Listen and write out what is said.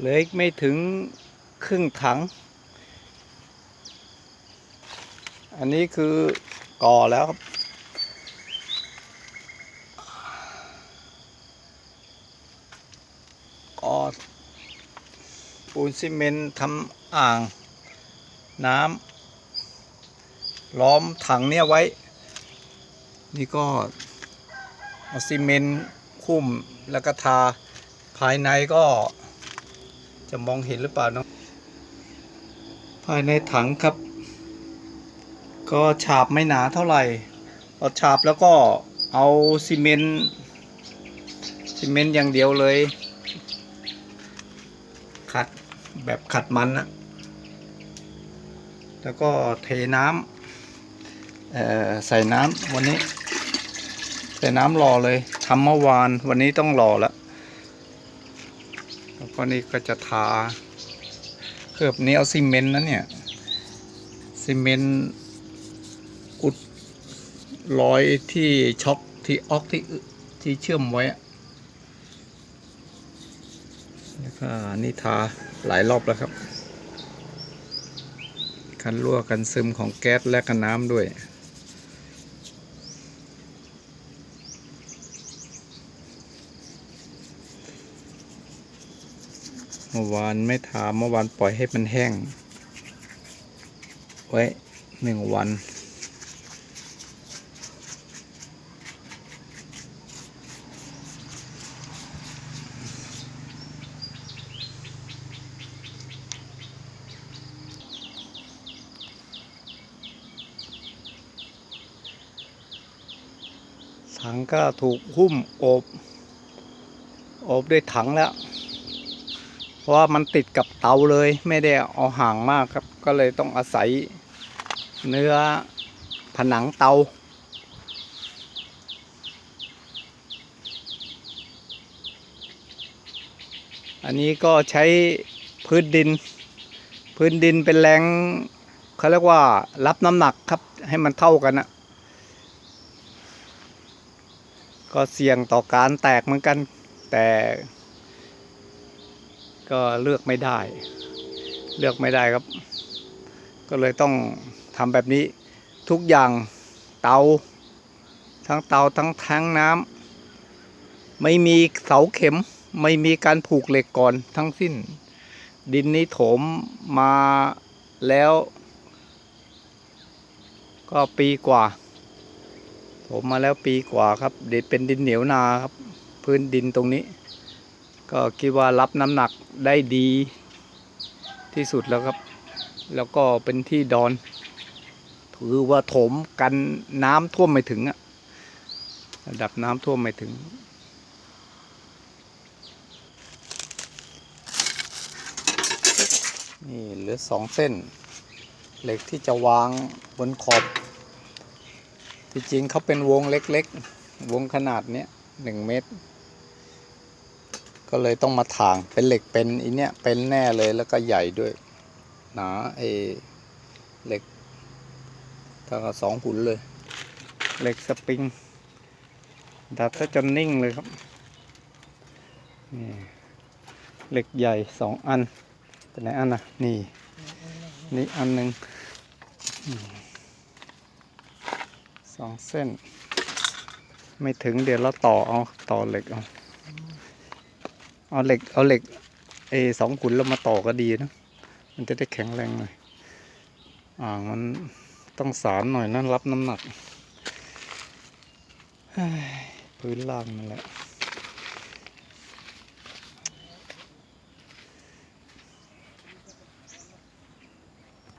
เหลืออีกไม่ถึงครึ่งถัง อันนี้คือก่อแล้วครับ ก่อปูนซีเมนต์ทำอ่าง น้ำล้อมถังเนี่ยไว้ นี่ก็เอาซีเมนต์คุ้มแล้วก็ทาภายในก็ จะมองเห็นหรือเปล่าเนาะภายในถังครับ ก็ฉาบไม่หนาเท่าไหร่เอาฉาบแล้วก็เอาซีเมนต์ซีเมนต์อย่างเดียวเลย ขัดแบบขัดมันนะแล้วก็เทน้ำใส่น้ำวันนี้ ใส่น้ำรอเลยทำเมื่อวานวันนี้ต้องรอแล้วแล้ว ก็นี่ก็จะทาเคลือบนี้เอาซีเมนต์นะเนี่ยซีเมนต์อุดรอยที่ช็อกที่ออกที่ที่เชื่อมไว้อะแล้วก็นี่ทาหลายรอบแล้วครับกันรั่วกันซึมของแก๊สและกันน้ำด้วย เมื่อวานไม่ทาเมื่อวานปล่อยให้มันแห้ง ไว้หนึ่งวันถังก็ถูกหุ้มอบ อบด้วยถังแล้ว ราะว่ามันติดกับเตาเลยไม่ได้เอาห่างมากครับ ก็เลยต้องอาศัยเนื้อผนังเตา อันนี้ก็ใช้พื้นดิน พื้นดินเป็นแรงเขาเรียกว่ารับน้ำหนักครับให้มันเท่ากันนะก็เสี่ยงต่อการแตกเหมือนกันแต่ ก็เลือกไม่ได้ เลือกไม่ได้ครับ ก็เลยต้องทำแบบนี้ทุกอย่างเตา ทั้งเตาทั้งแทงน้ำไม่มีเสาเข็ม ไม่มีการผูกเหล็กก่อนทั้งสิ้น ดินนี้โถมมาแล้ว ก็ปีกว่าโถมมาแล้วปีกว่าครับเด็ดเป็นดินเหนียวนาครับ พื้นดินตรงนี้ ก็คิดว่ารับน้ำหนักได้ดีที่สุดแล้วครับ แล้วก็เป็นที่ดอน ถือว่าถมกันน้ำท่วมไม่ถึงอะระดับน้ำท่วมไม่ถึงนี่เหลือสองเส้น เหล็กที่จะวางบนขอบ ที่จริงเขาเป็นวงเล็กๆ วงขนาดเนี้ยหนึ่งเมตร ก็เลยต้องมาถางเป็นเหล็กเป็นอีเนี้ยเป็นแน่เลยแล้วก็ใหญ่ด้วย หนาไอเหล็กถ้ากับสองหุ่นเลย เหล็กสปริง ดัดซะจนนิ่งเลยครับนี่เหล็กใหญ่สองอันเป็นไหนอันนะนี่ นี่อันหนึ่งสองเส้น ไม่ถึงเดี๋ยวเราต่อเอา ต่อเหล็กเอา เอาเหล็กเอาเหล็กเอสองขุนเรามาต่อก็ดีนะ มันจะได้แข็งแรงหน่อย อ่างมันต้องสารหน่อยนะรับน้ำหนักพื้นล่างนั่นแหละ